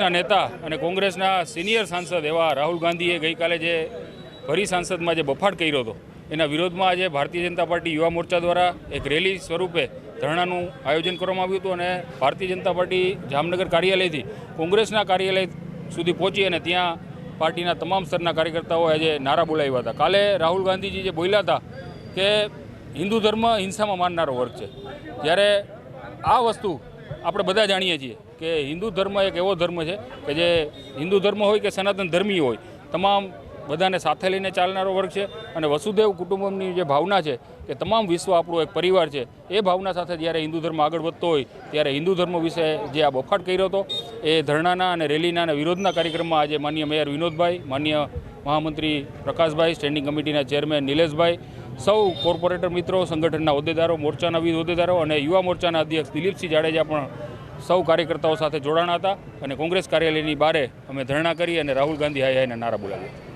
કોંગ્રેસના નેતા અને કોંગ્રેસના સિનિયર સાંસદ એવા રાહુલ ગાંધીએ ગઈકાલે જે ભરી સાંસદમાં જે બફાટ કર્યો હતો, એના વિરોધમાં આજે ભારતીય જનતા પાર્ટી યુવા મોરચા દ્વારા એક રેલી સ્વરૂપે ધરણાનું આયોજન કરવામાં આવ્યું હતું અને ભારતીય જનતા પાર્ટી જામનગર કાર્યાલયથી કોંગ્રેસના કાર્યાલય સુધી પહોંચી અને ત્યાં પાર્ટીના તમામ સ્તરના કાર્યકર્તાઓ આજે નારા બોલાવ્યા હતા. કાલે રાહુલ ગાંધીજી જે બોલ્યા હતા કે હિન્દુ ધર્મ હિંસામાં માનનારો વર્ગ છે, જ્યારે આ વસ્તુ આપણે બધા જાણીએ છીએ કે હિન્દુ ધર્મ એક એવો ધર્મ છે કે જે હિન્દુ ધર્મ હોય કે સનાતન ધર્મી હોય, તમામ બધાને સાથે લઈને ચાલનારો વર્ગ છે અને વસુદેવ કુટુંબની જે ભાવના છે કે તમામ વિશ્વ આપણો એક પરિવાર છે, એ ભાવના સાથે જ્યારે હિન્દુ ધર્મ આગળ વધતો હોય, ત્યારે હિન્દુ ધર્મ વિશે જે આ બફાટ કર્યો હતો, એ ધરણાના અને રેલીના અને વિરોધના કાર્યક્રમમાં આજે માન્ય મેયર વિનોદભાઈ, માન્ય મહામંત્રી પ્રકાશભાઈ, સ્ટેન્ડિંગ કમિટીના ચેરમેન નિલેશભાઈ સૌ કોર્પોરેટર મિત્રો, સંગઠનના હોદ્દેદારો, મોરચાના વિવિધ હોદ્દેદારો અને યુવા મોરચાના અધ્યક્ષ દિલીપસિંહ જાડેજા પણ સૌ કાર્યકર્તાઓ સાથે જોડાણા હતા અને કોંગ્રેસ કાર્યાલયની બારે અમે ધરણા કરી અને રાહુલ ગાંધી હાય હાયના નારા બોલાવ્યા.